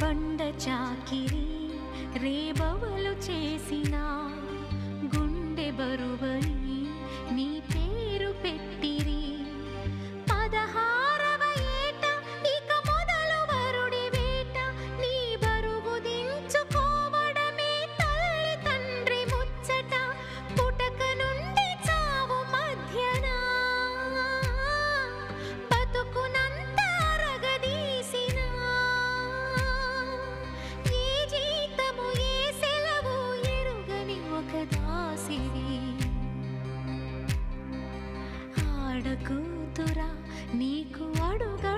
బండ చాకిరి రేబౌ కూతురా నీకు అడుగా